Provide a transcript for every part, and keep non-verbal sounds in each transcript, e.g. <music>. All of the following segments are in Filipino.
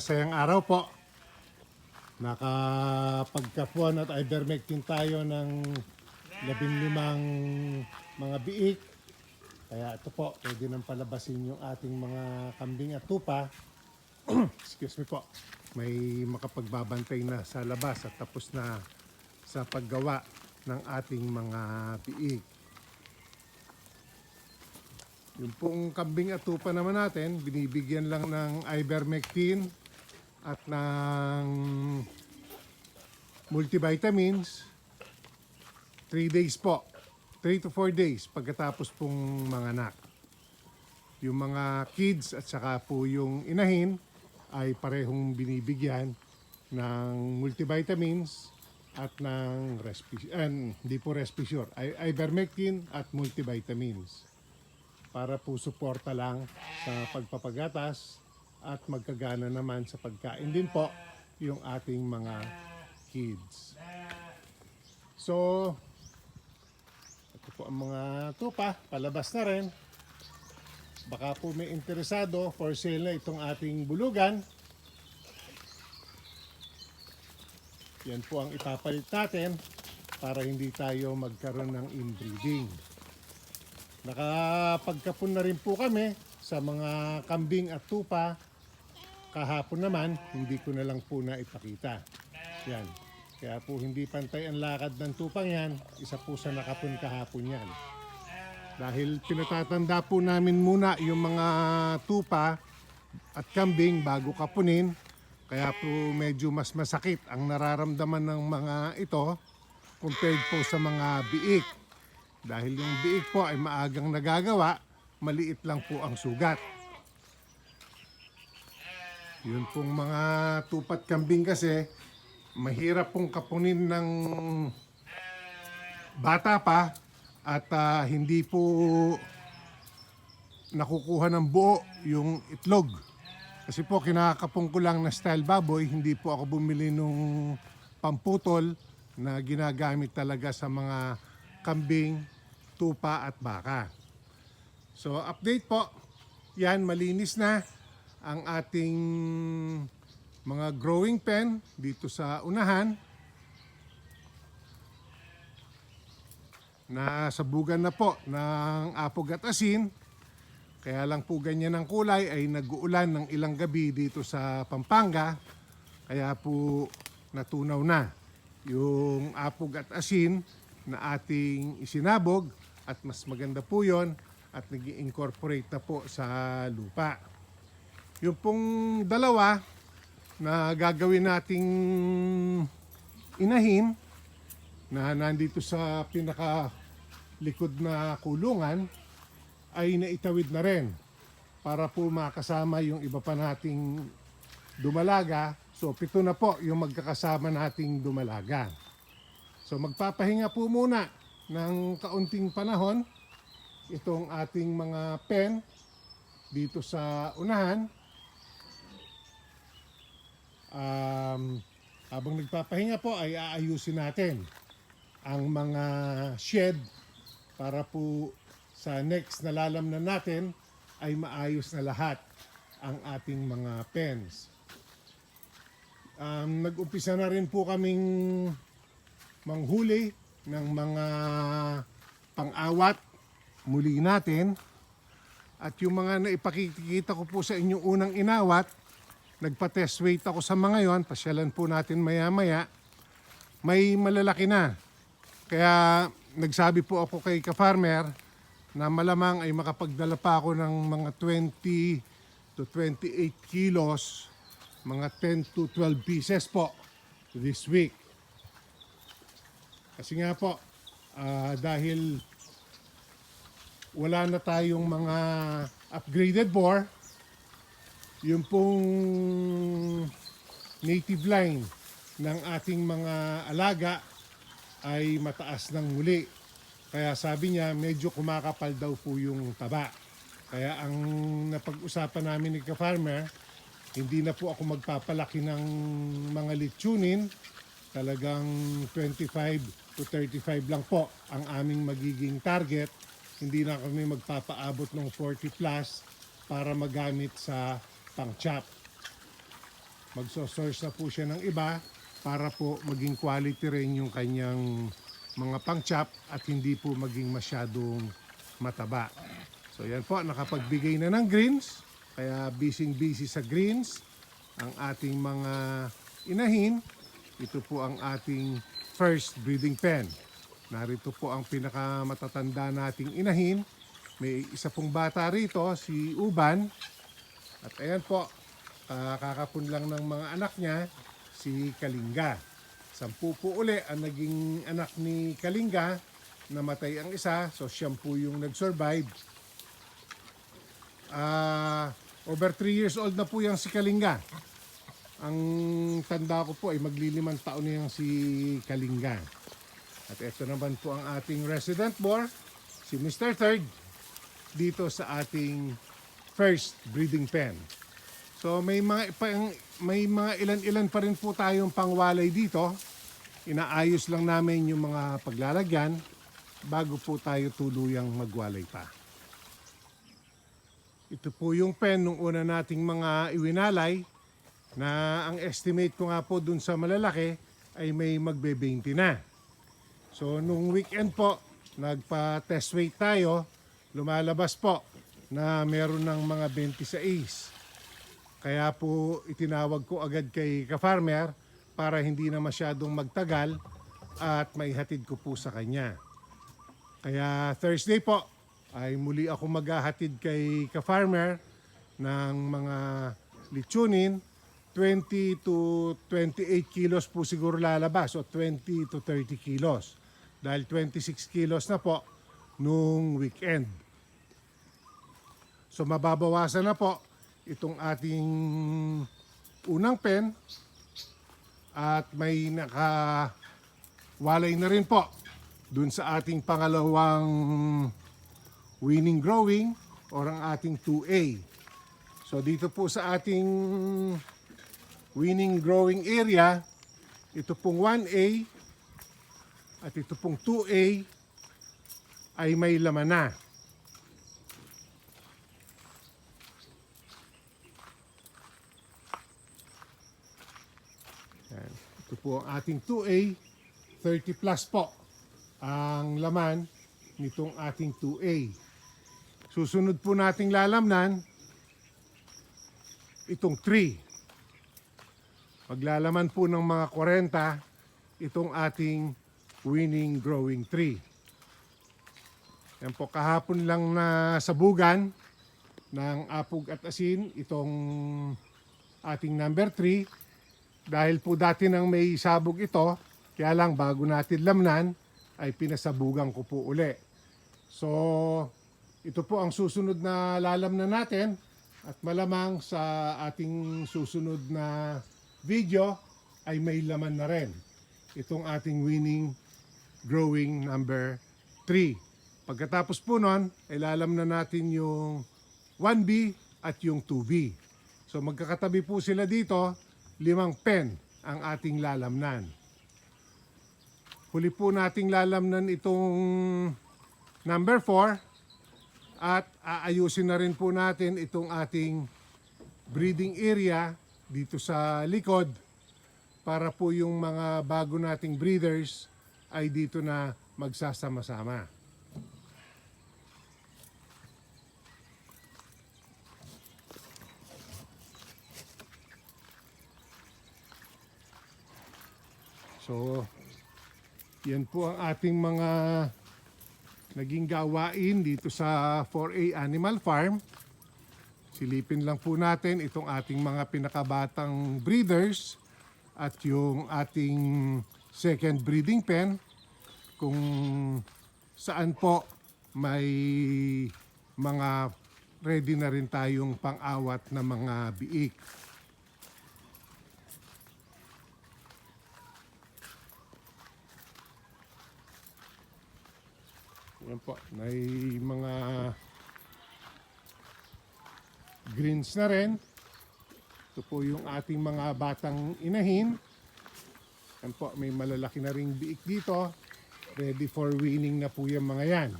masayang araw po. Nakapagkapuan at ivermectin tayo ng labing limang mga biik. Kaya ito po, pwede nang palabasin yung ating mga kambing at tupa. <clears throat> Excuse me po. May makapagbabantay na sa labas at tapos na sa paggawa ng ating mga biik. Yung pong kambing at tupa naman natin, binibigyan lang ng ivermectin at ng multivitamins. 3 days po. 3 to 4 days pagkatapos pong manganak. Yung mga kids at saka po yung inahin ay parehong binibigyan ng multivitamins at ng respi eh, hindi po respisure, ivermectin at multivitamins para po suporta lang sa pagpapagatas at magkagana naman sa pagkain din po yung ating mga kids. So, ito po ang mga tupa, palabas na rin. Baka po may interesado for sale na itong ating bulugan. Yan po ang ipapalit natin para hindi tayo magkaroon ng inbreeding. Nakapagkapon na rin po kami sa mga kambing at tupa. Kahapon naman, hindi ko na lang po na ipakita. Yan. Kaya po hindi pantay ang lakad ng tupang yan. Isa po sa nakapon kahapon yan. Dahil pinatatanda po namin muna yung mga tupa at kambing bago kapunin. Kaya po medyo mas masakit ang nararamdaman ng mga ito compared po sa mga biik. Dahil yung biik po ay maagang nagagawa, maliit lang po ang sugat. Yun pong mga tupat kambing kasi, mahirap pong kapunin ng bata pa at ah, hindi po nakukuha ng buo yung itlog. Kasi po kinakapong ko lang na style baboy, hindi po ako bumili nung pamputol na ginagamit talaga sa mga kambing, tupa at baka. So update po, yan malinis na ang ating mga growing pen dito sa unahan. Nasabugan na po ng apog at asin. Kaya lang po ganyan ang kulay ay nag-uulan ng ilang gabi dito sa Pampanga. Kaya po natunaw na yung apog at asin na ating isinabog at mas maganda po yon at nag incorporate na po sa lupa. Yung pong dalawa na gagawin nating inahin na nandito sa pinaka likod na kulungan ay naitawid na rin para po makasama yung iba pa nating dumalaga. So pito na po yung magkakasama nating dumalaga. So magpapahinga po muna ng kaunting panahon itong ating mga pen dito sa unahan. Um, habang nagpapahinga po ay aayusin natin ang mga shed para po sa next na lalamnan natin ay maayos na lahat ang ating mga pens. Um, nag-umpisa na rin po kaming manghuli ng mga pang-awat muli natin. At yung mga naipakikita ko po sa inyong unang inawat, nagpa-test weight ako sa mga yon, pasyalan po natin maya-maya, may malalaki na. Kaya nagsabi po ako kay ka-farmer na malamang ay makapagdala pa ako ng mga 20 to 28 kilos, mga 10 to 12 pieces po this week. Kasi nga po, ah, dahil wala na tayong mga upgraded bore, yung pong native line ng ating mga alaga ay mataas ng muli. Kaya sabi niya, medyo kumakapal daw po yung taba. Kaya ang napag-usapan namin ni ka-farmer, hindi na po ako magpapalaki ng mga litsunin. Talagang 25 to 35 lang po ang aming magiging target. Hindi na kami magpapaabot ng 40 plus para magamit sa pang-chop. magsosource na po siya ng iba para po maging quality rin yung kanyang mga pang-chop at hindi po maging masyadong mataba. So yan po, nakapagbigay na ng greens. Kaya busy busy sa greens ang ating mga inahin. Ito po ang ating first breeding pen. Narito po ang pinakamatatanda nating inahin. May isa pong bata rito, si Uban. At ayan po, ah, kakapun lang ng mga anak niya, si Kalinga. Sampu po uli ang naging anak ni Kalinga. Namatay ang isa, so siyam po yung nag-survive. Ah, over 3 years old na po yung si Kalinga. Ang tanda ko po ay maglilimang taon na yung si Kalinga. At ito naman po ang ating resident boar, si Mr. Third, dito sa ating first breeding pen. So may mga pang, may mga ilan-ilan pa rin po tayong pangwalay dito. Inaayos lang namin yung mga paglalagyan bago po tayo tuluyang magwalay pa. Ito po yung pen nung una nating mga iwinalay na ang estimate ko nga po dun sa malalaki ay may magbe-20 na. So nung weekend po, nagpa-test weight tayo, lumalabas po na meron ng mga 26. Kaya po itinawag ko agad kay ka-farmer para hindi na masyadong magtagal at may hatid ko po sa kanya. Kaya Thursday po ay muli ako maghahatid kay ka-farmer ng mga litsunin. 20 to 28 kilos po siguro lalabas o 20 to 30 kilos. Dahil 26 kilos na po nung weekend. So mababawasan na po itong ating unang pen at may naka walay na rin po dun sa ating pangalawang winning growing or ang ating 2A. So dito po sa ating winning growing area, ito pong 1A at ito pong 2A ay may laman na. Po ang ating 2A, 30 plus po ang laman nitong ating 2A. Susunod po nating lalamnan itong 3. Paglalaman po ng mga 40 itong ating winning growing tree. Yan po kahapon lang na sabugan ng apog at asin itong ating number 3 dahil po dati nang may sabog ito kaya lang bago natin lamnan ay pinasabugan ko po uli. So ito po ang susunod na lalamnan natin at malamang sa ating susunod na video ay may laman na rin itong ating winning growing number 3. Pagkatapos po nun, ay lalam na natin yung 1B at yung 2B. So magkakatabi po sila dito, limang pen ang ating lalamnan. Huli po nating lalamnan itong number 4 at aayusin na rin po natin itong ating breeding area dito sa likod para po yung mga bago nating breeders ay dito na magsasama-sama. So, yan po ang ating mga naging gawain dito sa 4A Animal Farm. Silipin lang po natin itong ating mga pinakabatang breeders at yung ating second breeding pen kung saan po may mga ready na rin tayong pang-awat na mga biik. Yan po, may mga greens na rin. Ito po yung ating mga batang inahin. Yan po, may malalaki na ring biik dito. Ready for winning na po yung mga yan.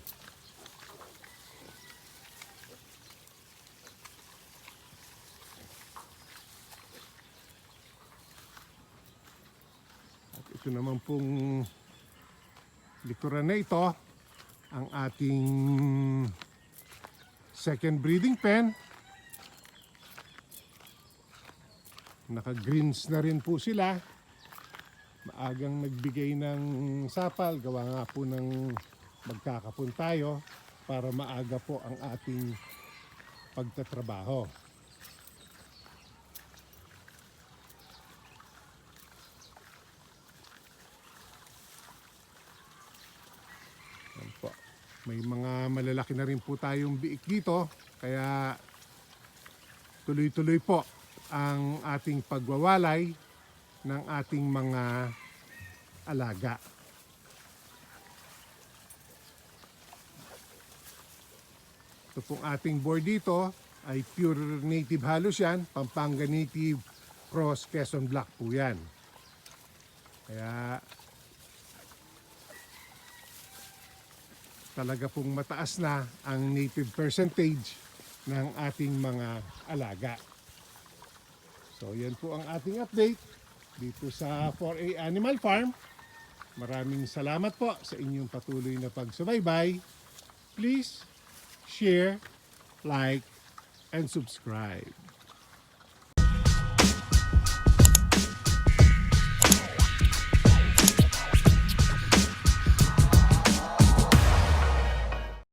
Ito naman pong likuran na ito, ang ating second breeding pen. Naka-greens na rin po sila. Maagang nagbigay ng sapal, gawa nga po ng magkakapon tayo para maaga po ang ating pagtatrabaho. Yan po. May mga malalaki na rin po tayong biik dito, kaya tuloy-tuloy po ang ating pagwawalay ng ating mga alaga. Ito pong ating board dito ay pure native halos yan, Pampanga native cross Quezon Black po yan. Kaya talaga pong mataas na ang native percentage ng ating mga alaga. So yan po ang ating update dito sa 4A Animal Farm. Maraming salamat po sa inyong patuloy na pagsubaybay. Please share, like, and subscribe.